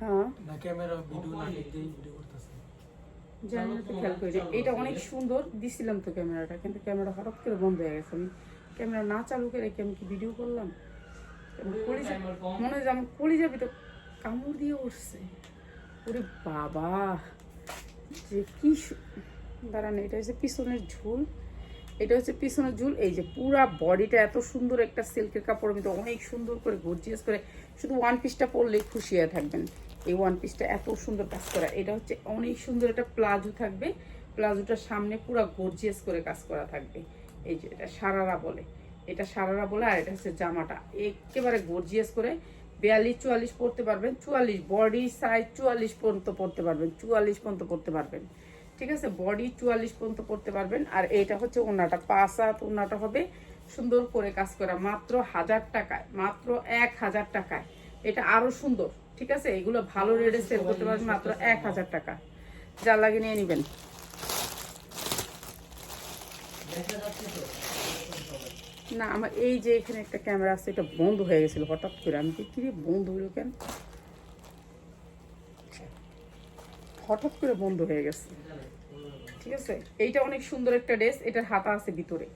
হ্যাঁ। না camera video না দেখতেই ভিডিও করতেছে। জানি না তো খেয়াল করি এটা অনেক সুন্দর দিছিলাম তো ক্যামেরাটা কিন্তু ক্যামেরা হঠাৎ করে বন্ধ হয়ে গেছে। আমি ক্যামেরা না চালু করে রেখে আমি কি ভিডিও করলাম? মনে হয় ভিতর কামড় দিয়ে উঠছে। ওরে বাবা যে কি দাঁড়ান এটা হচ্ছে পিছনের ঝুল। এটা হচ্ছে পিছনের ঝুল। এই যে পুরা বডিটা এত সুন্দর একটা সিল্কের কাপড়ের ভিতরে অনেক সুন্দর করে গর্জিয়াস করে শুধু ওয়ান পিসটা পরলেই খুশি হয়ে থাকবেন। এই ওয়ান পিসটা এত সুন্দর কাজ করা। এটা হচ্ছে অনেক সুন্দর একটা প্লাজো থাকবে। প্লাজোটার সামনে পুরো গর্জিয়াস করে কাজ করা থাকবে। এই যে এটা সারারা বলে। এটা সারারা বলে আর এটা হচ্ছে জামাটা। একেবারে গর্জিয়াস করে। বিয়াল্লিশ চুয়াল্লিশ পরতে পারবেন। চুয়াল্লিশ বডি সাইজ চুয়াল্লিশ পর্যন্ত পড়তে পারবেন। চুয়াল্লিশ পর্যন্ত পড়তে পারবেন। ঠিক আছে? বডি চুয়াল্লিশ পর্যন্ত পড়তে পারবেন। আর এটা হচ্ছে ওনাটা পাঁচ ওনাটা হবে। সুন্দর করে কাজ করা, মাত্র হাজার টাকায়, মাত্র এক হাজার টাকায়। এটা আরও সুন্দর, ঠিক আছে? এগুলো ভালো রেটে সেল করতে পারবেন, মাত্র এক হাজার টাকা। যা লাগে নিয়ে নেবেন। না, আমার এই যে এখানে একটা ক্যামেরা আছে, এটা বন্ধ হয়ে গেছিল হঠাৎ করে। আমি কি কিরে বন্ধ হইল কেন? হঠাৎ করে বন্ধ হয়ে গেছে। ঠিক আছে? এইটা অনেক সুন্দর একটা ড্রেস এটার হাতা আছে ভিতরে।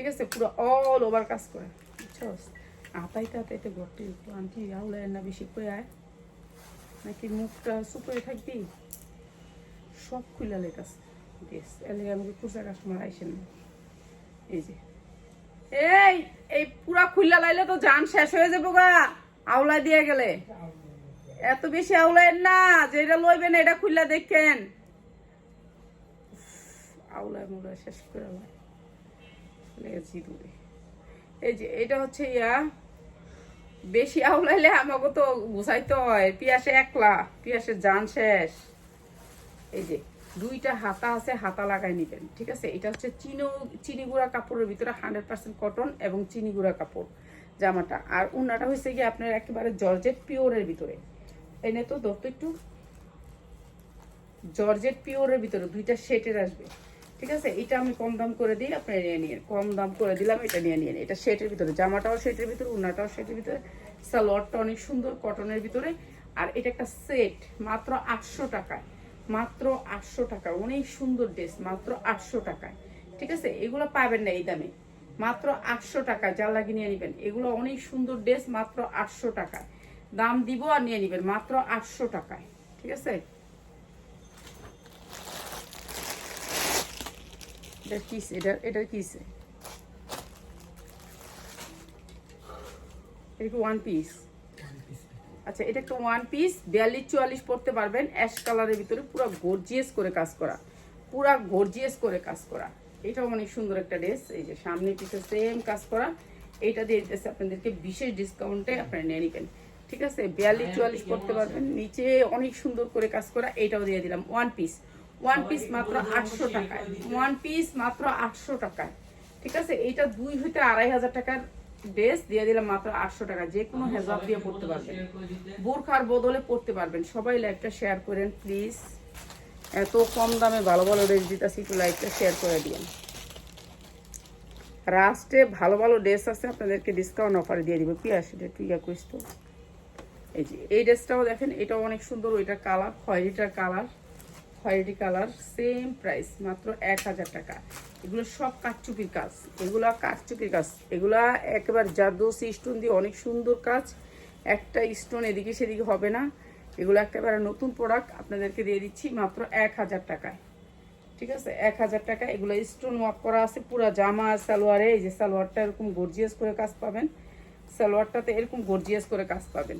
ঠিক আছে? পুরো অল ওভার কাজ করে। বুঝছস? আতাইতে আতাইতে ঘরটি আনটি আউলায় না বেশি করে আয়। নাকি মুখটা সুপরে থাকবি? সব খুলে লেটাছে ড্রেস এলে আমাকে কুচা কাস্টমার আইসেন না। এই যে। এই এই পুরা খুললা লাইলে তো জান শেষ হয়ে যাব গা। আউলাই দিয়ে গেলে। এত বেশি আউলাইন না যেটা লইবেন এটা খুললা দেখেন। আউলায় মুলায় শেষ করে এই যে, এটা হচ্ছে তো হয়। পিয়াসে একলা, পিয়াসের জান শেষ। এই যে, দুইটা হাতা আছে, হাতা লাগাই ঠিক আছে? এটা হচ্ছে চিনো গুঁড়া কাপড়ের ভিতরে হান্ড্রেড পার্সেন্ট কটন এবং চিনি গুঁড়া কাপড়, জামাটা। আর উন্নাটা হয়েছে গিয়ে আপনার একেবারে জর্জেট পিওরের ভিতরে। এনে তো ধরতো একটু জর্জেট পিওরের ভিতরে, দুইটা সেটের আসবে। ঠিক আছে? এটা আমি কম দাম করে দিই, আপনি নিয়ে নিয়ে কম দাম করে দিলাম এটা নিয়ে নিয়ে এটা সেটের ভিতরে, জামাটাও সেটের ভিতরে, উন্নাটাও সেটের ভিতরে। সালোয়ারটা অনেক সুন্দর কটনের ভিতরে। আর এটা একটা সেট, মাত্র আটশো টাকায়। মাত্র আটশো টাকা অনেক সুন্দর ড্রেস, মাত্র আটশো টাকায়। ঠিক আছে? এগুলো পাবেন না এই দামে। মাত্র আটশো টাকা যা লাগিয়ে নিয়ে নেবেন। এগুলো অনেক সুন্দর ড্রেস, মাত্র আটশো টাকায়। দাম দিব আর নিয়ে নেবেন, মাত্র আটশো টাকায়। ঠিক আছে? এটা কিস, এটা এটা কিসে। আচ্ছা এটা একটা ওয়ান পিস বিয়াল্লিশ, চুয়াল্লিশ পারবেন অ্যাশ কালারের ভিতরে পুরো গর্জিয়াস করে কাজ করা। পুরা গর্জিয়াস করে কাজ করা। এটাও অনেক সুন্দর একটা ড্রেস এই যে সামনে পিছে সেম কাজ করা। এইটা দিয়ে দিতেছে আপনাদেরকে বিশেষ ডিসকাউন্টে আপনারা নিয়ে নেবেন। ঠিক আছে? বিয়াল্লিশ, চুয়াল্লিশ পড়তে পারবেন, নিচে অনেক সুন্দর করে কাজ করা এইটাও দিয়ে দিলাম ওয়ান পিস ওয়ান পিস মাত্র আটশো টাকায়। ওয়ান পিস মাত্র আটশো টাকায়। ঠিক আছে? এইটা দুই হইতে আড়াই হাজার টাকার ড্রেস দিয়ে দিলাম মাত্র আটশো টাকা। যে কোনো হেজাব দিয়ে পড়তে পারবেন। বোরখার বদলে পড়তে পারবেন। সবাই লাইভটা শেয়ার করেন প্লিজ এত কম দামে ভালো ভালো ড্রেস দিতেছি একটু লাইভটা শেয়ার করে দিন রাস্টে ভালো ভালো ড্রেস আছে আপনাদেরকে ডিসকাউন্ট অফারে দিয়ে দিব। কি আসে একটু ইয়া তো এই যে এই ড্রেসটাও দেখেন এটাও অনেক সুন্দর ওইটার কালার খয়েরিটার কালার খয়েরি কালার সেম প্রাইস মাত্র এক হাজার টাকা। এগুলো সব কাঠচুপির কাজ। এগুলা কাঠচুপির কাজ। এগুলা একেবারে জাদোসি স্টোন দিয়ে অনেক সুন্দর কাজ। একটা স্টোন এদিকে সেদিকে হবে না। এগুলো একেবারে নতুন প্রোডাক্ট আপনাদেরকে দিয়ে দিচ্ছি, মাত্র এক হাজার টাকায় ঠিক আছে? এক হাজার টাকা। এগুলো স্টোন ওয়ার্ক করা আছে, পুরো জামা, সালোয়ারে। এই যে সালোয়ারটা এরকম গর্জিয়াস করে কাজ পাবেন। সালোয়ারটাতে এরকম গর্জিয়াস করে কাজ পাবেন।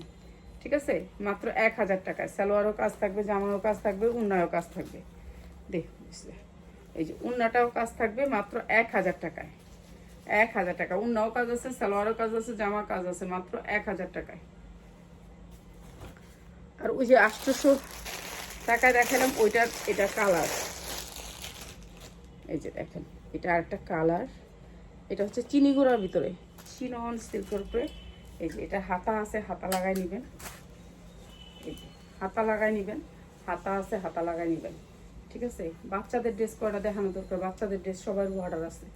ঠিক আছে? মাত্র এক হাজার টাকায়। সালোয়ারও কাজ থাকবে, জামারও কাজ থাকবে উন্নায়ও কাজ থাকবে। দেখ। এই যে উন্নাটাও কাজ থাকবে মাত্র এক হাজার টাকায়। এক হাজার টাকা। উন্নাও কাজ আছে, সালোয়ারও কাজ আছে, জামার কাজ আছে মাত্র এক হাজার টাকায়। আর ওই যে আটশোশো টাকায় দেখালাম, ওইটার, এটা কালার। এই যে দেখেন, এটা আরেকটা কালার। এটা হচ্ছে চিনি গুঁড়ার ভিতরে। চিনন সিল্কের উপরে। এই যে এটা হাতা আছে হাতা লাগাই নেবেন। এই যে হাতা লাগাই নেবেন। হাতা আছে হাতা লাগাই নেবেন। ঠিক আছে? বাচ্চাদের ড্রেস করাটা দেখানো দরকার। বাচ্চাদের ড্রেস সবার অর্ডার আছে।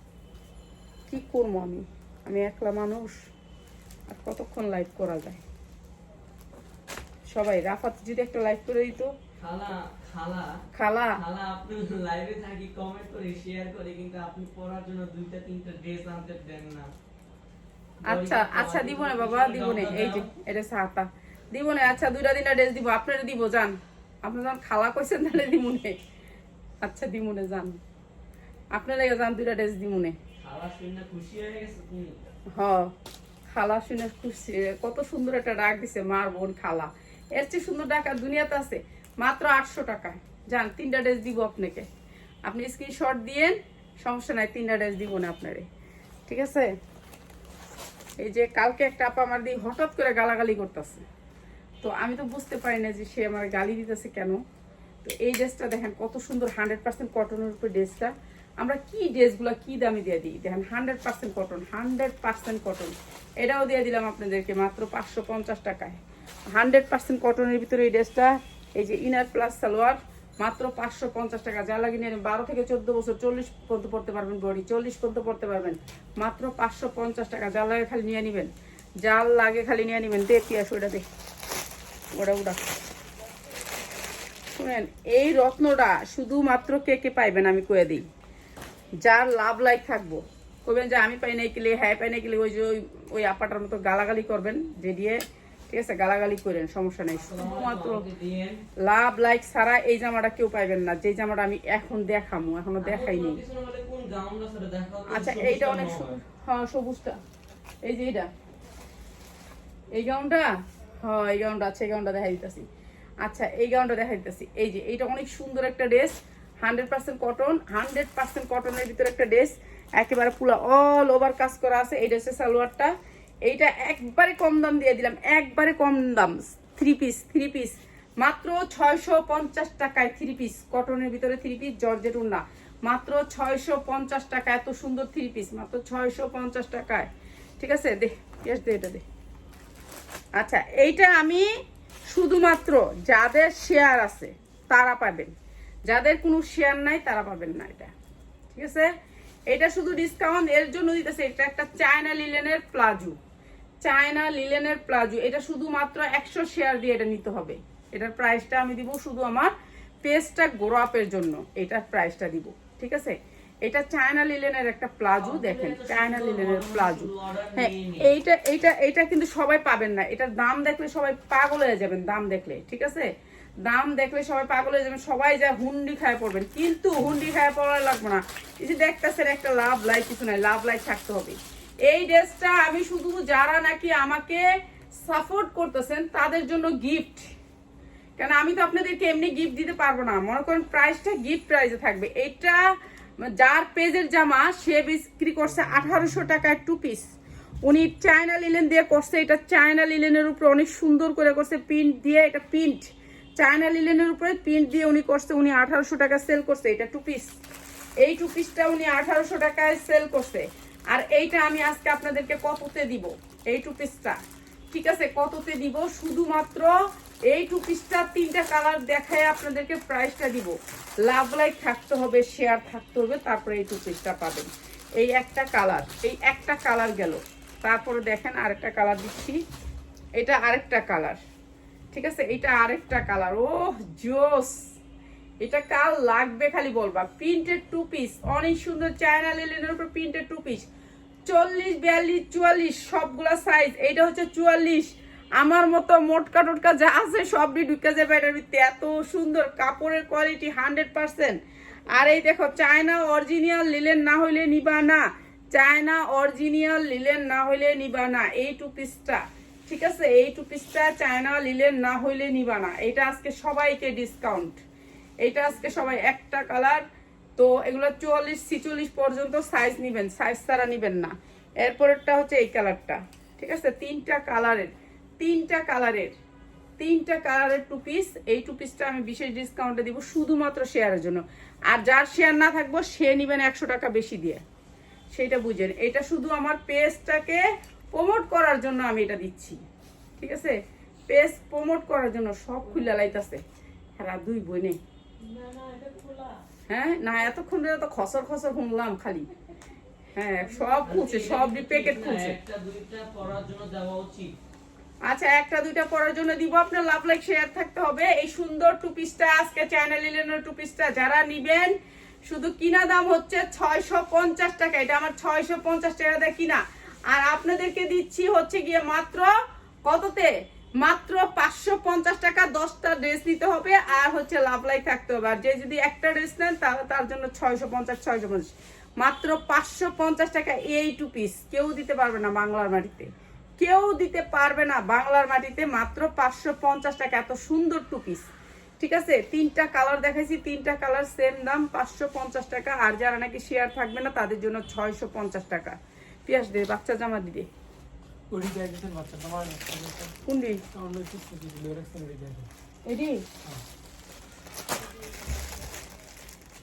কি করব আমি? আমি একলা মানুষ। আর কতক্ষণ লাইভ করা যায়? সবাই রাফাত যদি একটা লাইভ করে দিত। খালা খালা। খালা। খালা আপনি লাইভে থাকি কমেন্ট করে শেয়ার করে কিন্তু আপনি পড়ার জন্য দুইটা তিনটা ড্রেস আনতে দেন না। আচ্ছা আচ্ছা দিব না বাবা দিব না। এই যে এটা সাহাতা দিব না আচ্ছা দুইটা দিনটা ড্রেস দিব আপনারা দিব যান। আপনার যখন খালা কইছেন তাহলে দিব না। আচ্ছা দিব না যান। আপনারা যান দুইটা ড্রেস দিব না। হ খালা শুনে খুশি। কত সুন্দর একটা ডাক দিছে মার বোন খালা। এর চেয়ে সুন্দর ডাক আর দুনিয়াতে আছে মাত্র আটশো টাকায়। যান তিনটা ড্রেস দিব আপনাকে। আপনি স্ক্রিনশট দিয়েন সমস্যা নাই তিনটা ড্রেস দিব না আপনারে। ঠিক আছে? এই যে কালকে একটা আপা আমার দিয়ে হঠাৎ করে গালাগালি করতেছে। তো আমি তো বুঝতে পারি না যে সে আমার গালি দিতেছে কেন। তো এই ড্রেসটা দেখেন কত সুন্দর হান্ড্রেড পার্সেন্ট কটনের উপর ড্রেসটা। আমরা কি ড্রেসগুলো কি দামে দিয়ে দিই? দেখেন hundred percent cotton, hundred percent cotton. এটাও দিয়ে দিলাম আপনাদেরকে মাত্র পাঁচশো পঞ্চাশ টাকায়। হান্ড্রেড পার্সেন্ট কটনের ভিতরে এই ড্রেসটা, এই যে ইনার প্লাস সালোয়ার মাত্র পাঁচশো পঞ্চাশ টাকা। যা লাগে নিয়ে বারো থেকে চোদ্দ বছর, চল্লিশ পর্যন্ত পড়তে পারবেন বডি চল্লিশ পর্যন্ত পড়তে পারবেন। মাত্র পাঁচশো পঞ্চাশ টাকা, যা লাগে খালি নিয়ে নেবেন। জাল লাগে খালি নিয়ে নেবেন। দে পিয়াস ওটা দে। ওটা ওটা। শুনেন, এই রত্নটা শুধুমাত্র কে কে পাইবেন আমি কয়ে দিই। যার লাভ লাইক থাকব। কবেন যে আমি পাই নাই কিলে হ্যাঁ পাই নাই কিলে ওই যে ওই- ওই আপাটার মতো গালাগালি করবেন, যে দিয়ে ঠিক আছে গালাগালি করেন সমস্যা নেই। শুধুমাত্র লাভ লাইক ছাড়া এই জামাটা কেউ পাইবেন না। যে জামাটা আমি এখন দেখামু এখনও দেখাও তো, আচ্ছা এইটা অনেক হ্যাঁ। সবুজটা। এই যে এইটা। এই গাউনটা? হ্যাঁ এই গাউনটা আছে এই গাউনটা দেখা দিতেছি। আচ্ছা এই গাউনটা দেখা দিতেছি। এই যে এইটা অনেক সুন্দর একটা dress. Hundred percent cotton hundred percent কটনের ভিতরে একটা ড্রেস। একেবারে পুরো অল ওভার কাজ করা আছে। এই ড্রেসের সালোয়ারটা। এইটা একবারে কম দাম দিয়ে দিলাম, একবারে কম দাম থ্রি পিস থ্রি পিস মাত্র ছয়শো পঞ্চাশ টাকায় থ্রি পিস কটনের ভিতরে থ্রি পিস জর্জেট উন্না। মাত্র ছয়শো পঞ্চাশ টাকা এত সুন্দর থ্রি পিস মাত্র ছয়শো পঞ্চাশ টাকায়। ঠিক আছে? দে দে, এটা দে। আচ্ছা এইটা আমি শুধুমাত্র যাদের শেয়ার আছে, তারা পাবেন। যাদের কোনো শেয়ার নাই, তারা পাবেন না এটা। ঠিক আছে? এটা শুধু ডিসকাউন্ট এর জন্য দিতেছে। এটা একটা চায়না লিলেনের প্লাজো চায়না লিলেনের প্লাজো এটা শুধুমাত্র একশো শেয়ার দিয়ে এটা নিতে হবে। এটার প্রাইসটা আমি দিব শুধু আমার পেজটা গ্রো আপের জন্য। এটার প্রাইসটা দিব। ঠিক আছে? এটা চায়না লিলেনের একটা প্লাজো দেখেন। চায়না লিলেনের প্লাজো হ্যাঁ এইটা এইটা এইটা কিন্তু সবাই পাবেন না। এটার দাম দেখলে সবাই পাগল হয়ে যাবেন দাম দেখলে। ঠিক আছে? দাম দেখলে সবাই পাগল হয়ে যাবেন সবাই যা হুন্ডি খায় পড়বেন। কিন্তু হুন্ডি খায় পড়া লাগবে না। এই যে দেখতেছেন একটা লাভ লাইক কিছু নাই, লাভ লাইক থাকতে হবে। এই ড্রেসটা আমি শুধু যারা নাকি আমাকে সাপোর্ট করতেছেন, তাদের জন্য গিফট কেন আমি তো আপনাদেরকে এমনি গিফট দিতে পারব না। মনে করেন প্রাইসটা গিফট প্রাইসে থাকবে। এটা যার পেজের জামা, সে বিক্রি করছে আঠারোশো টাকায় টু পিস উনি চায়না লিলেন দিয়ে করছে, এটা চায়না লিলেনের উপরে অনেক সুন্দর করে করছে প্রিন্ট দিয়ে এটা প্রিন্ট চায়না লিলেনের উপরে প্রিন্ট দিয়ে উনি করছে, উনি আঠারোশো টাকা সেল করছে, এটা টু পিস এই টু পিসটা উনি আঠারোশো টাকায় সেল করছে। আর এইটা আমি আজকে আপনাদেরকে কততে দিব? এই টু। পিসটা ঠিক আছে, কততে দিব? শুধুমাত্র এই টু পিসটা তিনটা কালার দেখায় আপনাদেরকে প্রাইসটা দিব। লাভ লাইক থাকতে হবে শেয়ার থাকতে হবে, তারপরে এই টু পিসটা পাবেন। এই একটা কালার এই একটা কালার গেল। তারপরে দেখেন আরেকটা কালার দিচ্ছি। এটা আরেকটা কালার ঠিক আছে এটা আরেকটা কালার ও জোস। এটা কাল লাগবে খালি বলবা? প্রিন্টেড টু পিস অনেক সুন্দর চায়না লিলেনের উপর প্রিন্টেড টু পিস চল্লিশ, বিয়াল্লিশ, চুয়াল্লিশ, সবগুলা সাইজ এইটা হচ্ছে চুয়াল্লিশ। আমার মতো মোটকা টোটকা যা আছে সবই ঢুকে যাবে এটার এত সুন্দর কাপড়ের কোয়ালিটি হান্ড্রেড পার্সেন্ট আর এই দেখো চায়না অরিজিনাল লিলেন না হইলে নিবা না। চায়না অরিজিনাল লিলেন না হইলে নিবা না। এই টু পিসটা ঠিক আছে, এই টু পিসটা চায়না, লিলেন না হইলে নিবা না। এটা আজকে সবাইকে ডিসকাউন্ট এটা আজকে সবাই একটা কালার তো এগুলো চুয়াল্লিশ, ছিচল্লিশ পর্যন্ত সাইজ নিবেন সাইজ ছাড়া নিবেন না। এরপরেরটা হচ্ছে এই কালারটা ঠিক আছে, তিনটা কালারের তিনটা কালারের তিনটা কালারের টু পিস এই টু পিসটা আমি বিশেষ ডিসকাউন্টে দিব শুধুমাত্র শেয়ারের জন্য। আর যার শেয়ার না থাকব, সে নিবেন একশো টাকা বেশি দিয়ে। সেইটা বুঝেন। এটা শুধু আমার পেজটাকে প্রমোট করার জন্য আমি এটা দিচ্ছি। ঠিক আছে? পেজ প্রমোট করার জন্য সব খুলে লাইতাছে। হ্যাঁ দুই বইনে। হ্যাঁ না এতক্ষণ ধরে তো খসর খসর শুনলাম খালি। হ্যাঁ সব খুলছে সব প্যাকেট খুলছে একটা দুইটা পড়ার জন্য দেওয়া উচিত। আচ্ছা একটা দুইটা পরার জন্য দিব। আপনার লাভ লাইক শেয়ার থাকতে হবে। এই সুন্দর টু পিসটা আজকে চ্যানেল ইলেনের টু পিসটা যারা নিবেন শুধু কিনা দাম হচ্ছে ছয়শো পঞ্চাশ টাকা। এটা আমার ছয়শো পঞ্চাশ টাকা দিয়ে কিনা। আর আপনাদেরকে দিচ্ছি হচ্ছে গিয়ে মাত্র কততে? মাত্র পাঁচশো পঞ্চাশ টাকা, দশটা ড্রেস নিতে হবে আর হচ্ছে লাভ লাইক থাকতে হবে। আর যে যদি একটা ড্রেস নেন, তাহলে তার জন্য ছয়শো পঞ্চাশ ছয়শো পঞ্চাশ। মাত্র পাঁচশো পঞ্চাশ টাকা এই টু পিস কেউ দিতে পারবে না বাংলার মাটিতে। কেউ দিতে পারবে না বাংলার মাটিতে মাত্র পাঁচশো পঞ্চাশ টাকা। এত সুন্দর টু পিস ঠিক আছে? তিনটা কালার দেখাইছি, তিনটা কালার সেম দাম, পাঁচশো পঞ্চাশ টাকা। আর যারা নাকি শেয়ার থাকবে না, তাদের জন্য ছয়শো পঞ্চাশ টাকা। পিয়াস দে বাচ্চা জামা দিদি বাচ্চা কোনটি এটি?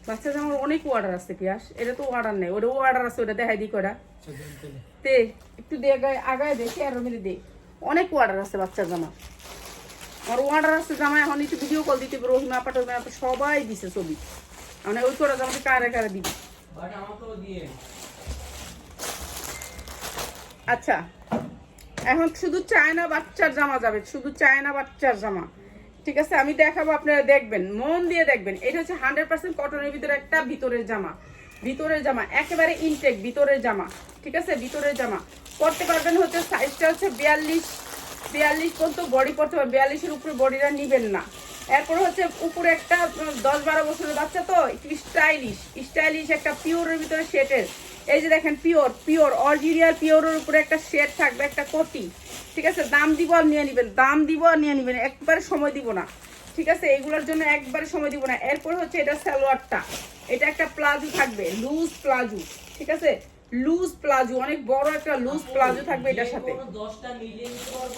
বাচ্চা জামার অনেক অর্ডার আছে পিয়াস এটা তো অর্ডার নেই ওটা অর্ডার আছে ওটা দেখাই দি করা। তে একটু দে আগায় দে শেয়ার মিলে দে। অনেক অর্ডার আছে বাচ্চার জামা। আমার অর্ডার আছে জামা এখন একটু ভিডিও কল দিতে পারো রহিমা আপা সবাই দিছে ছবি। মানে ওই করে জামাতে কারে কারে দিবি? আচ্ছা এখন শুধু চায়না বাচ্চার জামা যাবে, শুধু চায়না বাচ্চার জামা। ঠিক আছে, আমি দেখাবো, আপনারা দেখবেন, মন দিয়ে দেখবেন। এটা হচ্ছে হান্ড্রেড পার্সেন্ট কটনের ভিতরে একটা ভিতরের জামা ভিতরের জামা, একেবারে ইনটেক ভিতরের জামা। ঠিক আছে, ভিতরের জামা। পড়তে পারবেন হচ্ছে সাইজটা হচ্ছে বিয়াল্লিশ বিয়াল্লিশ পর্যন্ত বডি পড়তে পারবে বিয়াল্লিশের উপরে বডিটা নিবেন না। এরপর হচ্ছে উপরে একটা দশ বারো বছরের বাচ্চা তো, একটু স্টাইলিশ স্টাইলিশ একটা পিওরের ভিতরে শেটের এই যে দেখেন পিওর পিওর অরিজিনাল পিওরের উপরে একটা শেড থাকবে একটা কোটি ঠিক আছে? দাম দিব আর নিয়ে নিবেন দাম দিব আর নিয়ে নিবেন একবারে সময় দিব না ঠিক আছে? এইগুলোর জন্য একবারে সময় দিব না এরপর হচ্ছে এটা সালোয়ারটা এটা একটা প্লাজো থাকবে লুজ প্লাজো ঠিক আছে? লুজ প্লাজো অনেক বড় একটা লুজ প্লাজো থাকবে এটার সাথে। কোনো দশটা মিলিয়ে নিতে পারব?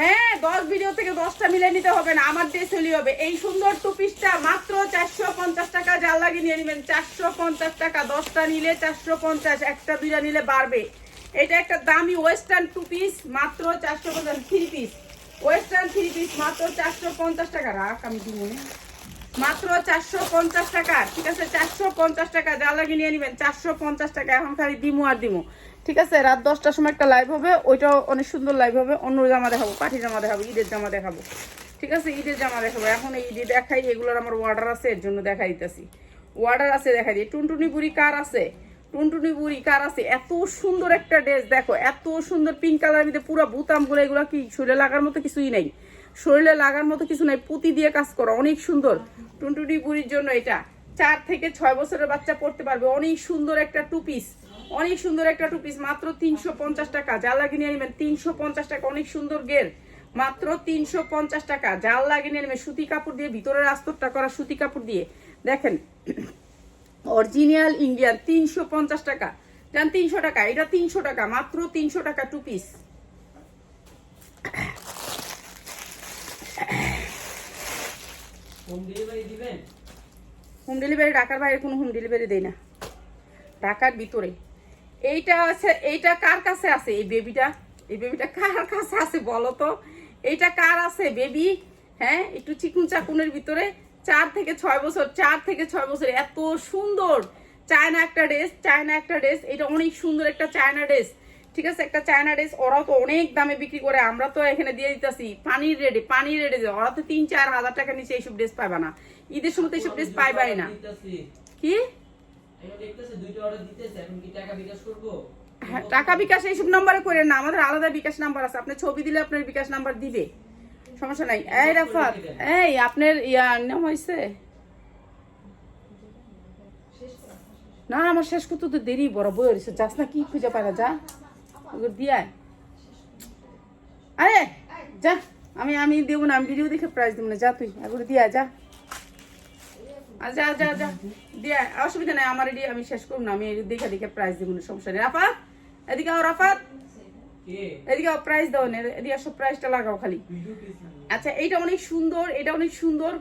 হ্যাঁ দশ ভিডিও থেকে দশটা মিলে নিতে হবে না, আমার দিয়ে চলি হবে। এই সুন্দর টু পিসটা মাত্র চারশো পঞ্চাশ টাকা জাল লাগিয়ে নিয়ে নেবেন। চারশো পঞ্চাশ টাকা, দশটা নিলে চারশো পঞ্চাশ, একটা দুইটা নিলে বাড়বে। এটা একটা দামি ওয়েস্টার্ন টু পিস মাত্র চারশো পঞ্চাশ three piece western three piece মাত্র চারশো পঞ্চাশ টাকা। রাখ, আমি দিব মাত্র চারশো পঞ্চাশ টাকা, ঠিক আছে? চারশো পঞ্চাশ টাকা যা লাগিয়ে নিয়ে নেবেন, চারশো পঞ্চাশ টাকা। এখন খালি দিমু আর দিমু। ঠিক আছে, রাত দশটার সময় একটা লাইভ হবে, ওইটাও অনেক সুন্দর লাইভ হবে, অন্য জামা দেখাবো পাঠি জামা দেখাবো, ঈদের জামা দেখাবো। ঠিক আছে, ঈদের জামা দেখাবো, এখন এই ঈদে দেখাই, এগুলোর আমার অর্ডার আছে, এর জন্য দেখাই দিতেছি অর্ডার আছে, দেখাই দিই টুনটুনি বুড়ি কার আছে? টুনটুনি বুড়ি কার আছে? এত সুন্দর একটা ড্রেস দেখো, এত সুন্দর পিঙ্ক কালার ভিতরে পুরো বুতামগুলো এগুলো কি, শরীরে লাগার মতো কিছুই নাই। শরীরে লাগার মতো কিছু নাই, পুঁতি দিয়ে কাজ করো, অনেক সুন্দর। টুনটুনি বুড়ির জন্য এটা। চার থেকে ছয় বছরের বাচ্চা পড়তে পারবে, অনেক সুন্দর একটা টু পিস অনেক সুন্দর একটা টু পিস মাত্র তিনশো পঞ্চাশ টাকা। যা লাগিয়ে নিয়ে নেবেন তিনশো পঞ্চাশ টাকা অনেক সুন্দর গের মাত্র তিনশো পঞ্চাশ টাকা। জাল লাগিয়ে নিয়ে নেবেন সুতি কাপড় দিয়ে ভিতরের আস্তরটা করা সুতি কাপড় দিয়ে। দেখেন অরিজিনাল ইন্ডিয়ান তিনশো পঞ্চাশ টাকা। যান তিনশো টাকা এটা তিনশো টাকা মাত্র তিনশো টাকা two piece home delivery home delivery ঢাকার বাইরে কোনো হোম ডেলিভারি দেয় না। ঢাকার ভিতরে। এইটা আছে এইটা কার কাছে আছে? এই বেবিটা এই বেবিটা কার কাছে আছে বলো তো? এইটা কার আছে বেবি হ্যাঁ একটু চিকুন চাকুনের ভিতরে। চার থেকে ছয় বছর চার থেকে ছয় বছর এত সুন্দর। চায়না একটা ড্রেস চায়না একটা ড্রেস এটা অনেক সুন্দর একটা চায়না ড্রেস ঠিক আছে একটা চায়না ড্রেস ওরাও তো অনেক দামে বিক্রি করে আমরা তো এখানে দিয়ে দিতেছি। পানির রেডে পানির রেডে ওরা তো তিন চার হাজার টাকা নিচে এইসব ড্রেস পাইবা না। ঈদের সময় তো এইসব ড্রেস পাইবাই না। কি? আমি দেখতেছি দুইটা অর্ডার দিতেছে এখন কি টাকা বিকাশ করব? হ্যাঁ, টাকা বিকাশ এইসব নাম্বারে করে না আমাদের আলাদা বিকাশ নাম্বার আছে। আপনি ছবি দিলে আপনার বিকাশ নাম্বার দিবে। সমস্যা নাই। এই রাফাত এই আপনার ইয়া নাম হয়েছে না আমার শেষ করতে তো দেরি বড় বই হয়েছে যাস না কি খুঁজে পায় না যা। দিয়ে। আরে যা আমি আমি দেবো না আমি ভিডিও দেখে প্রাইজ দেবো না। যা তুই এগুলো দিয়ে যা। আর যা যা যা। দিয়ে অসুবিধা নাই আমার এটি আমি শেষ করুন না আমি দেখে দেখে প্রাইস দেবো না সমস্যা নেই। রাফাত এদিকে আও রাফাত। এদিকে প্রাইস দাও না এদিকে সব প্রাইসটা লাগাও খালি। আচ্ছা এইটা অনেক সুন্দর এটা অনেক সুন্দর।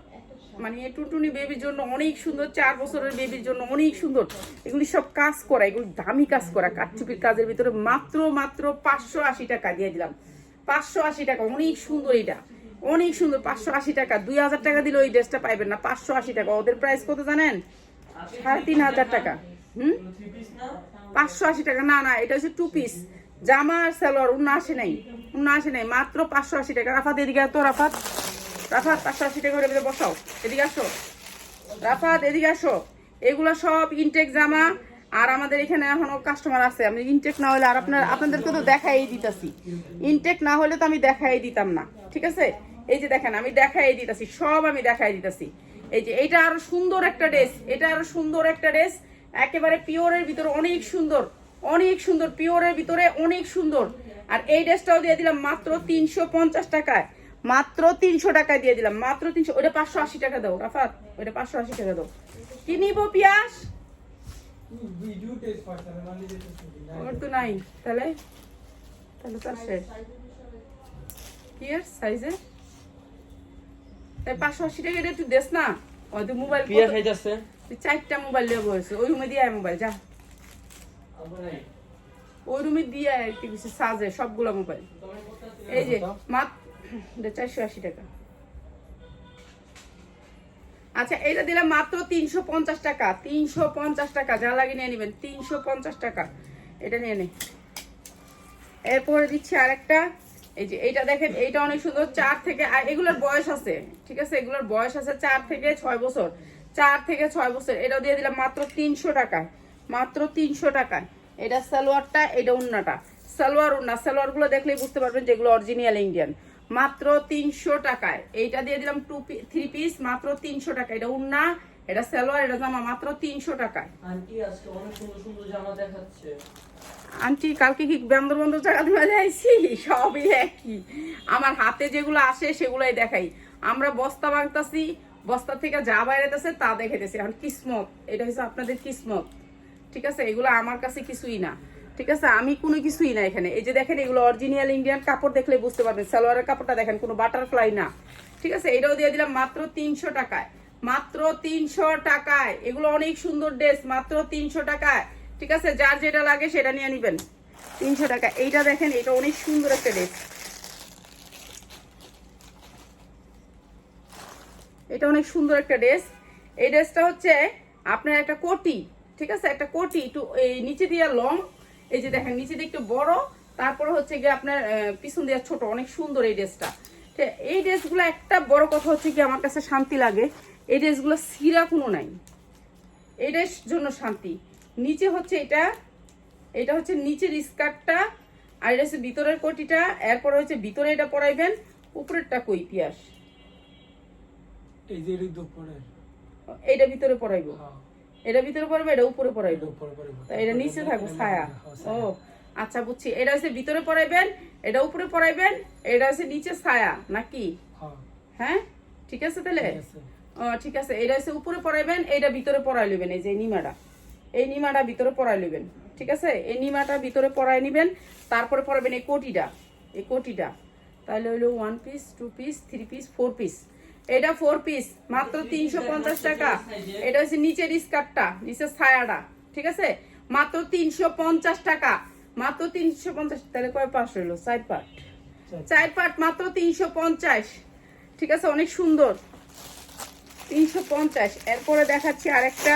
মানে টুনটুনি বেবির জন্য অনেক সুন্দর চার বছরের বেবির জন্য অনেক সুন্দর। এগুলি সব কাজ করা এগুলি দামি কাজ করা কাঠচুপির কাজের ভিতরে মাত্র মাত্র পাঁচশো আশি টাকা দিয়ে দিলাম। পাঁচশো আশি টাকা অনেক সুন্দর এটা অনেক সুন্দর পাঁচশো আশি টাকা। দুই হাজার টাকা দিলে ওই ড্রেসটা পাইবেন না পাঁচশো আশি টাকা। ওদের প্রাইস কত জানেন? সাড়ে তিন হাজার টাকা। হুম? পাঁচশো আশি টাকা। না না, এটা হচ্ছে টু পিস জামা আর সালোয়ার উন্না আসে নাই। আসে নাই, মাত্র পাঁচশো আশি টাকা। রাফাত, এদিকে তো রাফাত। রাফাত, পাঁচশো আশি টাকা বসাও। এদিকে আসো। রাফাত, এদিকে আসো। এগুলো সব ইনটেক জামা। আর আমাদের এখানে এখনও কাস্টমার আছে। আমি ইনটেক না হলে আর আপনার আপনাদেরকে তো দেখাই দিতাছি। ইনটেক না হলে তো আমি দেখাই দিতাম না। ঠিক আছে? এই যে দেখেন, আমি দেখাই দিতাছি। সব আমি দেখাই দিতাছি। এই যে, এটা আরও সুন্দর একটা ড্রেস, এটা আরও সুন্দর একটা ড্রেস। একেবারে পিওরের ভিতরে অনেক সুন্দর অনেক সুন্দর, পিওরের ভিতরে অনেক সুন্দর। আর এই ড্রেসটাও দিয়ে দিলাম মাত্র তিনশো পঞ্চাশ টাকায়, মাত্র তিনশো টাকায় দিয়ে দিলাম, মাত্র তিনশো ওটা পাঁচশো আশি টাকা দাও, রাফাত ওটা পাঁচশো আশি টাকা দাও। কি নিবো পিয়াস? তো নাই, তাহলে? তাহলে তার শেষ। কি সাইজে তাই পাঁচশো আশি টাকা এটা একটু দেস না? মোবাইল পিয়া খাইতাছে? তুই চারটা মোবাইল লিয়ে বসে ওই রুমে দিয়ে মোবাইল যা। ওই রুমে দিয়ে আয় একটু কিছু সাজে সবগুলো মোবাইল। এই যে মাত্র চারশো আশি টাকা। আচ্ছা এটা দিলাম মাত্র তিনশো পঞ্চাশ টাকা তিনশো পঞ্চাশ টাকা যা লাগে নিয়ে নেবেন তিনশো পঞ্চাশ টাকা। এটা নিয়ে নে। এরপরে দিচ্ছি আরেকটা। এই যে এইটা দেখেন, এইটা অনেক সুন্দর, চার থেকে, আর এগুলোর বয়স আছে, ঠিক আছে? এগুলোর বয়স আছে চার থেকে ছয় বছর। চার থেকে ছয় বছর এটাও দিয়ে দিলাম মাত্র তিনশো টাকায়, মাত্র তিনশো টাকায়। এটা সালোয়ারটা, এটা উন্নাটা। সালোয়ার উন্না, সালোয়ারগুলো দেখলেই বুঝতে পারবেন যেগুলো অরিজিনাল ইন্ডিয়ান মাত্র তিনশো টাকায়, এইটা দিয়ে দিলাম টু থ্রি পিস মাত্র তিনশো টাকা এটা উন্না এটা সালোয়ার এটা জামা মাত্র তিনশো টাকায়। আন্টি আজকে অনেক সুন্দর সুন্দর জামা দেখাচ্ছে। আন্টি কালকে কি বন্ধ বন্ধ জায়গা দিয়ে যাইছি সবই একই। আমার হাতে যেগুলো আসে সেগুলাই দেখাই। আমরা বস্তা ভাঙতাছি বস্তা থেকে যা বাইরেতেছে তা দেখাইতেছি এখন কিসমত এটা হচ্ছে আপনাদের কিসমত। ঠিক আছে? এগুলো আমার কাছে কিছুই না। ঠিক আছে? আমি কোনো কিছুই না এখানে। এই যে দেখেন এগুলো অরিজিনাল ইন্ডিয়ান কাপড় দেখলে বুঝতে পারবেন। সালোয়ারের কাপড়টা দেখেন কোনো বাটারফ্লাই না। ঠিক আছে? এটাও দিয়ে দিলাম মাত্র তিনশো টাকায়। মাত্র তিনশো টাকায়। এগুলো অনেক সুন্দর ড্রেস, মাত্র তিনশো টাকায়। ঠিক আছে? যার যেটা লাগে সেটা নিয়ে নিবেন। তিনশো টাকা। এইটা দেখেন এটা অনেক সুন্দর একটা ড্রেস। এটা অনেক সুন্দর একটা ড্রেস। এই ড্রেসটা হচ্ছে আপনার একটা কোটি, ঠিক আছে? একটা কোটি একটু এই নিচে দিয়ে লং, এই যে দেখেন, নিচে দিয়ে একটু বড়, তারপরে হচ্ছে গিয়ে আপনার পিছন দিয়ে ছোট। অনেক সুন্দর এই ড্রেসটা। এই ড্রেসগুলো একটা বড় কথা হচ্ছে কি আমার কাছে শান্তি লাগে। এই ড্রেসগুলো সিরা কোনো নাই। এটার জন্য শান্তি। নিচে হচ্ছে এটা এটা হচ্ছে নিচের স্কার্টটা আর এটা হচ্ছে ভিতরের কোটিটা এরপরে হচ্ছে ভিতরে এটা পরাইবেন উপরেরটা কই পিয়াস? এই যে এটা ভিতরে পরাইবো। হ্যাঁ। এটা ভিতরে পরাইবো এটা উপরে পরাইবো। এটা নিচে থাকব ছায়া। ও আচ্ছা বুঝছি। এটা হচ্ছে ভিতরে পরাইবেন এটা উপরে পরাইবেন এটা হচ্ছে নিচে ছায়া নাকি? হ্যাঁ। হ্যাঁ? ঠিক আছে তাহলে? ঠিক আছে। ও ঠিক আছে এটা হচ্ছে উপরে পরাইবেন এইটা ভিতরে পরাই লইবেন এই যে নিমাটা। এই নিমাটা ভিতরে পরাই লইবেন ঠিক আছে? এই নিমাটা ভিতরে পরাই নিবেন তারপরে পরাবেন এই কোটিটা এই কোটিটা। তাহলে হইল one piece two piece three piece four piece এটা ফোর পিস মাত্র তিনশো পঞ্চাশ টাকা। এটা হচ্ছে নিচের স্কার্টটা নিচের ছায়াটা ঠিক আছে? মাত্র তিনশো পঞ্চাশ টাকা মাত্র তিনশো পঞ্চাশ তাহলে কয় পাশ হইল? চার পাট চার পাট মাত্র তিনশো পঞ্চাশ ঠিক আছে? অনেক সুন্দর। তিনশো পঞ্চাশ। এরপরে দেখাচ্ছি আরেকটা।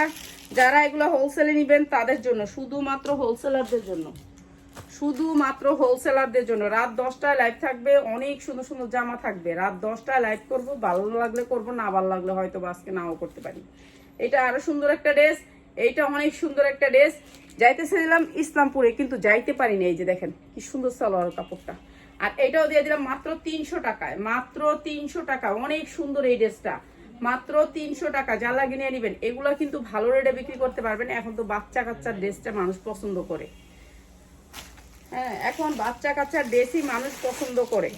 যারা এগুলো হোলসেলে নিবেন, তাদের জন্য, শুধুমাত্র হোলসেলারদের জন্য। শুধুমাত্র হোলসেলারদের জন্য। রাত দশটায় লাইভ থাকবে, অনেক সুন্দর সুন্দর জামা থাকবে। রাত দশটায় লাইভ করব, ভালো লাগলে করব, না ভালো লাগলে হয়তো আজকে নাও করতে পারি। এটা আরও সুন্দর একটা ড্রেস এইটা অনেক সুন্দর একটা ড্রেস যাইতেছে দিলাম ইসলামপুরে, কিন্তু যাইতে পারিনি এই যে দেখেন, কি সুন্দর সালোয়ার কাপড়টা। আর এটাও দিয়ে দিলাম মাত্র তিনশো টাকায়, মাত্র তিনশো টাকা, অনেক সুন্দর এই ড্রেসটা মাত্র তিনশো টাকা যা লাগিয়ে নিয়ে নেবেন, এগুলো কিন্তু ভালো রেটে বিক্রি করতে পারবেন। এখন তো বাচ্চা কাচ্চার ড্রেসটা মানুষ পছন্দ করে। হ্যাঁ এখন বাচ্চা কাচ্চার ড্রেসই মানুষ পছন্দ করে।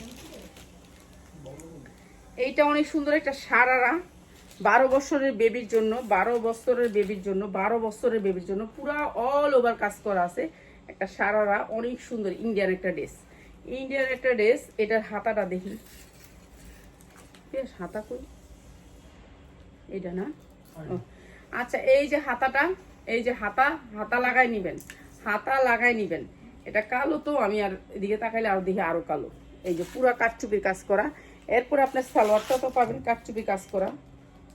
এইটা অনেক সুন্দর একটা সারারা বারো বছরের বেবির জন্য, বারো বছরের বেবির জন্য, বারো বছরের বেবির জন্য পুরা অল ওভার কাজ করা আছে। একটা সারারা অনেক সুন্দর ইন্ডিয়ান একটা ড্রেস ইন্ডিয়ান একটা ড্রেস এটার হাতাটা দেখি। বেশ, হাতা কই? এটা না? আচ্ছা এই যে হাতাটা এই যে হাতা হাতা লাগাই নিবেন। হাতা লাগাই নিবেন। এটা কালো তো আমি আর এদিকে তাকাইলে আরও দেখি আরও কালো। এই যে পুরা কাঠচুপির কাজ করা। এরপর আপনার সালোয়ারটা তো পাবেন কাঠচুপি কাজ করা।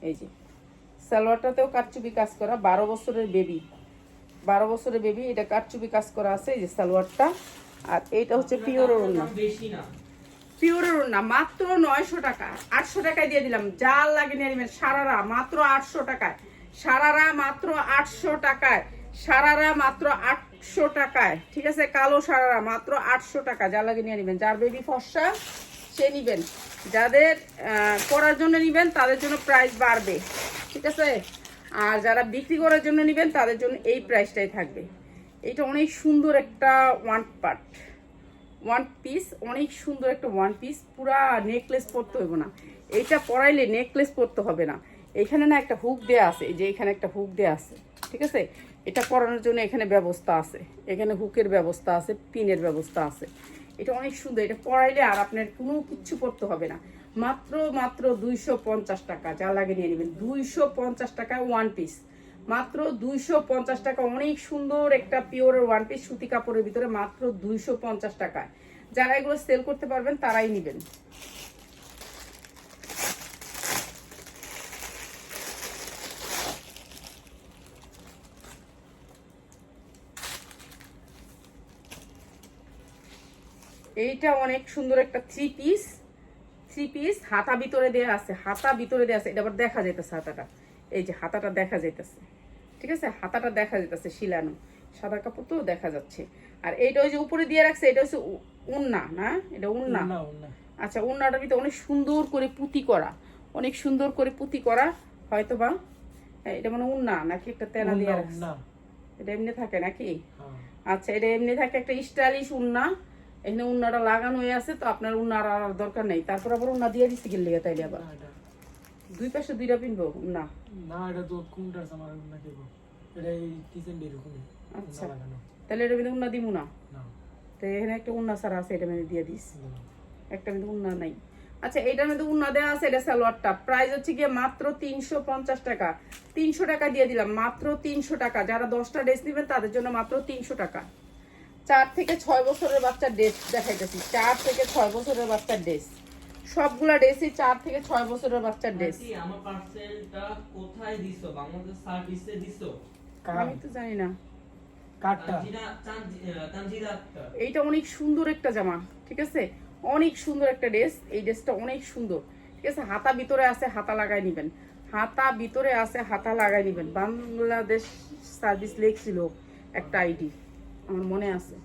এই যে সালোয়ারটাতেও কাঠচুপি কাজ করা। বারো বছরের বেবি। বারো বছরের বেবি এটা কাঠচুপি কাজ করা আছে এই যে সালোয়ারটা। আর এইটা হচ্ছে পিওর ওড়না। পিওরের ওড়না, মাত্র নয়শো টাকা। আটশো টাকায় দিয়ে দিলাম। জাল লাগে নিয়ে নেবেন। সারারা, মাত্র আটশো টাকায়। সারারা, মাত্র আটশো টাকায়। সারারা, মাত্র আটশো টাকায়। ঠিক আছে? কালো সারারা, মাত্র আটশো টাকা। যা লাগে নিয়ে নেবেন। যার বেবি ফর্সা, সে নিবেন। যাদের পরার জন্য নিবেন, তাদের জন্য প্রাইস বাড়বে। ঠিক আছে? আর যারা বিক্রি করার জন্য নিবেন, তাদের জন্য এই প্রাইসটাই থাকবে। এটা অনেক সুন্দর একটা ওয়ান পার্ট ওয়ান পিস অনেক সুন্দর একটা ওয়ান পিস পুরা নেকলেস পরতে হবে না। এইটা পরাইলে নেকলেস পরতে হবে না। এখানে না একটা হুক দেয়া আছে যে এখানে একটা হুক দেয়া আছে, ঠিক আছে? এটা পরানোর জন্য এখানে ব্যবস্থা আছে। এখানে হুকের ব্যবস্থা আছে পিনের ব্যবস্থা আছে। এটা অনেক সুন্দর, এটা পরাইলে আর আপনার কোনো কিচ্ছু পরতে হবে না। মাত্র মাত্র দুইশো পঞ্চাশ টাকা, যা লাগে নিয়ে নেবেন। দুইশো টাকায় ওয়ান পিস মাত্র দুইশো পঞ্চাশ টাকা। অনেক সুন্দর একটা পিওর ওয়ান পিস সুতি কাপড়ের ভিতরে মাত্র দুইশো পঞ্চাশ টাকায়। যারা এগুলো সেল করতে পারবেন, তারাই নেবেন। এইটা অনেক সুন্দর একটা থ্রি পিস থ্রি পিস হাতা ভিতরে দেওয়া আছে, হাতা ভিতরে দেয়া আছে। এটা আবার দেখা যাইতেছে হাতাটা। এই যে হাতাটা দেখা যাইতেছে। ঠিক আছে? হাতাটা দেখা যাইতেছে শিলানো। সাদা কাপড় তো দেখা যাচ্ছে। আর এইটা ওই যে উপরে দিয়ে রাখছে এটা হচ্ছে উন্না না? এটা উন্না? আচ্ছা উন্নাটার ভিতরে অনেক সুন্দর করে পুঁতি করা। অনেক সুন্দর করে পুঁতি করা হয়তো বা হ্যাঁ, এটা মানে উন্না নাকি একটা তেনা দিয়ে রাখছে? এটা এমনি থাকে নাকি? হ্যাঁ। আচ্ছা এটা এমনি থাকে একটা স্টাইলিশ উন্না। এখানে উন্নাটা লাগানো হয়ে আছে তো আপনার উন্নার আর দরকার নেই। তারপর আবার উন্না দিয়ে দিচ্ছি গেলে তাইলে আবার। দুই পাশে দুইটা পিনবো? উন্না না এটা তো কোনটার আমার না কেব এটা এই কিচেন এরকমই আচ্ছা। তাহলে এটা কিন্তু উন্না দিব না? না। তো এখানে একটা উন্না সারা আছে এটা মানে দিয়ে দিস। একটা কিন্তু উন্না নাই। আচ্ছা এটার মধ্যে উন্না দেওয়া আছে এটা সালোয়ারটা। প্রাইস হচ্ছে গিয়ে মাত্র তিনশো পঞ্চাশ টাকা। তিনশো টাকা দিয়ে দিলাম মাত্র তিনশো টাকা। যারা দশটা ড্রেস নেবেন তাদের জন্য মাত্র তিনশো টাকা। চার থেকে ছয় বছরের বাচ্চার ড্রেস দেখাইতেছি। চার থেকে ছয় বছরের বাচ্চার ড্রেস। সবগুলা ড্রেসই চার থেকে ছয় বছরের বাচ্চার ড্রেস আমার পার্সেলটা কোথায় দিছো? বাংলাদেশ সার্ভিসে দিছো? আমি তো জানি না। এইটা অনেক সুন্দর একটা জামা ঠিক আছে? অনেক সুন্দর একটা ড্রেস এই ড্রেসটা অনেক সুন্দর। ঠিক আছে? হাতা ভিতরে আছে হাতা লাগাই নিবেন। হাতা ভিতরে আছে হাতা লাগাই নিবেন। বাংলাদেশ সার্ভিস লেখছিল একটা আইডি আমার মনে আছে।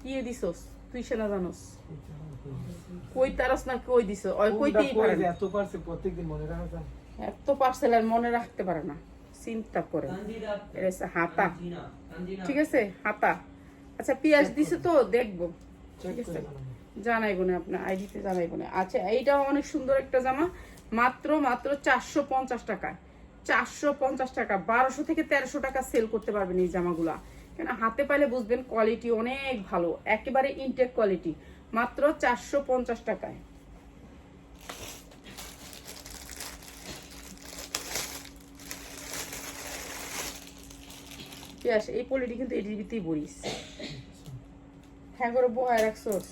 কি দিছস? তুই সেনা জানোস? কই তারস না কই দিছ? ওই কইতেই পারে? না। এত পারছে প্রত্যেকদিন মনে রাখা যায়। এত পার্সেল আর মনে রাখতে পারে না। চিন্তা করে। হাতা। ঠিক আছে? হাতা। আচ্ছা পিয়াজ দিছে তো দেখব। ঠিক আছে? জানাব। জানাইবো না আপনার আইডিতে জানাইবো না। আচ্ছা এইটাও অনেক সুন্দর একটা জামা। মাত্র মাত্র চারশো পঞ্চাশ টাকায় চারশো পঞ্চাশ টাকা। বারোশো থেকে তেরোশো টাকা সেল করতে পারবেন এই জামাগুলা। কেন হাতে পাইলে বুঝবেন কোয়ালিটি অনেক ভালো। একেবারে ইনটেক কোয়ালিটি মাত্র চারশো পঞ্চাশ টাকায়। ইয়াস এই পলিটি কিন্তু এটির ভিতরেই বলিস হ্যাঁ করে বহায় রাখছোস।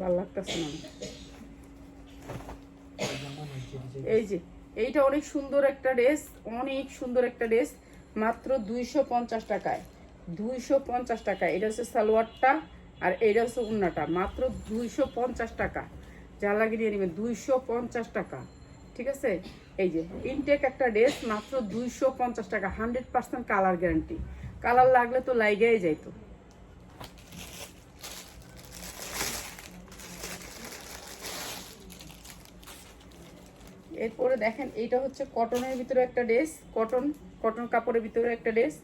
ভালো লাগতেছে না। এই যে, এইটা অনেক সুন্দর একটা ড্রেস, অনেক সুন্দর একটা ড্রেস, মাত্র দুইশো পঞ্চাশ টাকায়। দুইশো পঞ্চাশ টাকায়। এটা হচ্ছে সালোয়ারটা। আর এটা হচ্ছে উন্নাটা। মাত্র দুইশো পঞ্চাশ টাকা। যা লাগিয়ে নিয়ে নেবেন, দুইশো পঞ্চাশ টাকা। ঠিক আছে? এই যে ইনটেক একটা ড্রেস মাত্র দুইশো পঞ্চাশ টাকা, hundred percent colour guarantee colour লাগলে তো লাইগাই যাইতো। এরপরে দেখেন, এইটা হচ্ছে কটনের ভিতরে একটা ড্রেস কটন কটন কাপড়ের ভিতরে একটা ড্রেস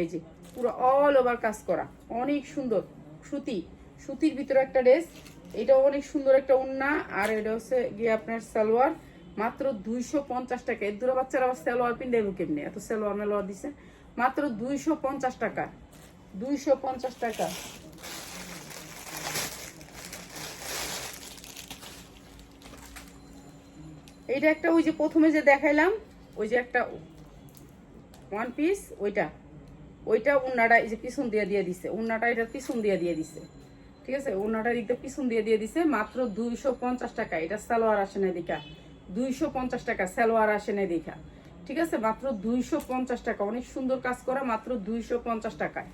এই যে, পুরো অল ওভার কাজ করা। অনেক সুন্দর। সুতি, সুতির ভিতরে একটা ড্রেস এটা অনেক সুন্দর একটা উন্না, আর এটা হচ্ছে গিয়ে আপনার সালোয়ার, মাত্র দুইশো পঞ্চাশ টাকা। এর দূরে বাচ্চারা আবার সালোয়ার পিন্ডে কেমনি, এত সালোয়ার মেলোয়ার দিছে। মাত্র দুইশো পঞ্চাশ টাকা, দুইশো পঞ্চাশ টাকা। এইটা একটা ওই যে প্রথমে যে দেখাইলাম, ওই যে একটা ওয়ান পিস ওইটা। ওইটা উন্নাটা এই যে পিছন দিয়ে দিয়ে দিছে, উন্নাটা এটা পিছন দিয়ে দিয়ে দিছে। ঠিক আছে? উন্নাটা দিকটা পিছন দিয়ে দিয়ে দিছে, মাত্র দুইশো পঞ্চাশ টাকা। এটা সালোয়ার আসে না দেখা। দুইশো পঞ্চাশ টাকা সালোয়ার আসে না দেখা। ঠিক আছে? মাত্র দুইশো পঞ্চাশ টাকা। অনেক সুন্দর কাজ করা, মাত্র দুইশো পঞ্চাশ টাকায়।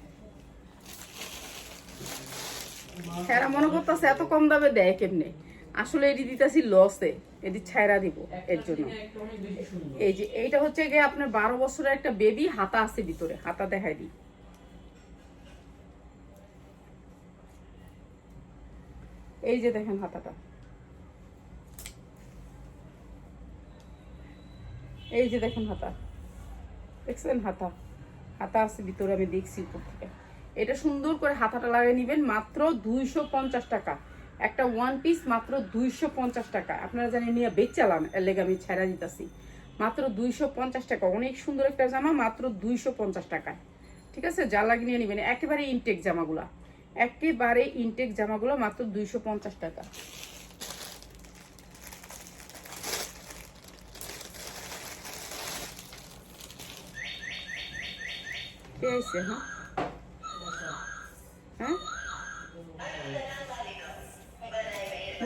হ্যাঁ মনে করতেছে এত কম দামে দেয় কেমনে? আসলে এটি দিতেছি লসে এটি ছায়রা দিব এর জন্য। এই যে এইটা হচ্ছে গিয়ে আপনার বারো বছরের একটা বেবি হাতা আছে ভিতরে হাতা দেখাই দিই। এই যে দেখেন হাতাটা। এই যে দেখেন হাতা। দেখছেন হাতা? হাতা আছে ভিতরে আমি দেখছি উপর থেকে। এটা সুন্দর করে হাতাটা লাগিয়ে নেবেন মাত্র দুইশো পঞ্চাশ টাকা। একটা ওয়ান পিস মাত্র দুইশো পঞ্চাশ টাকা। আপনারা জানি নিয়ে বেচালাম লেগে আমি ছেড়া দিতেছি। মাত্র দুইশো পঞ্চাশ টাকা। অনেক সুন্দর একটা জামা, মাত্র দুইশো পঞ্চাশ টাকায় ঠিক আছে? যা লাগিয়ে নিয়ে নেবেন। একেবারে ইনটেক জামাগুলা। একেবারে ইনটেক জামাগুলো মাত্র দুইশো পঞ্চাশ টাকা। কে আইছে হ্যাঁ? হ্যাঁ?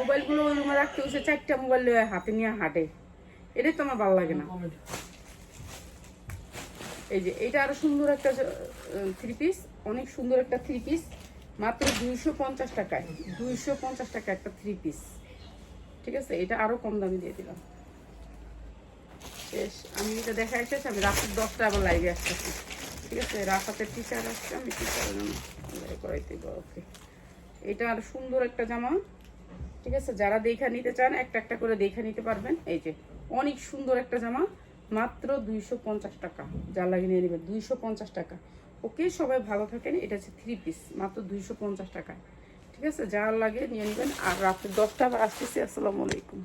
মোবাইলগুলো ওই রুমে রাখতে হচ্ছে চারটা মোবাইল লয়ে হাতে নিয়ে হাঁটে। এটাই তো আমার ভালো লাগে না। এই যে, এটা আরও সুন্দর একটা থ্রি পিস অনেক সুন্দর একটা থ্রি পিস মাত্র দুইশো পঞ্চাশ টাকায়, দুইশো পঞ্চাশ টাকা একটা থ্রি পিস ঠিক আছে? এটা আরও কম দামে দিয়ে দিলাম। শেষ, আমি এটা দেখা এসেছি আমি রাতের দশটা আবার লাইভে আসতেছি। ঠিক আছে? রাফাতের টিচার আসছে, আমি টিচার করাইতে এটা আর সুন্দর একটা জামা। ঠিক আছে? যারা দেখা নিতে চান, একটা একটা করে দেখা নিতে পারবেন। এই যে, অনেক সুন্দর একটা জামা, মাত্র দুইশো পঞ্চাশ টাকা। যা লাগিয়ে নিয়ে নেবেন, দুইশো পঞ্চাশ টাকা। ওকে, সবাই ভালো থাকেন। এটা হচ্ছে থ্রি পিস মাত্র দুইশো পঞ্চাশ টাকা। ঠিক আছে? যা লাগে নিয়ে নেবেন। আর রাত্রে দশটা আসতেছি, আসসালামু আলাইকুম।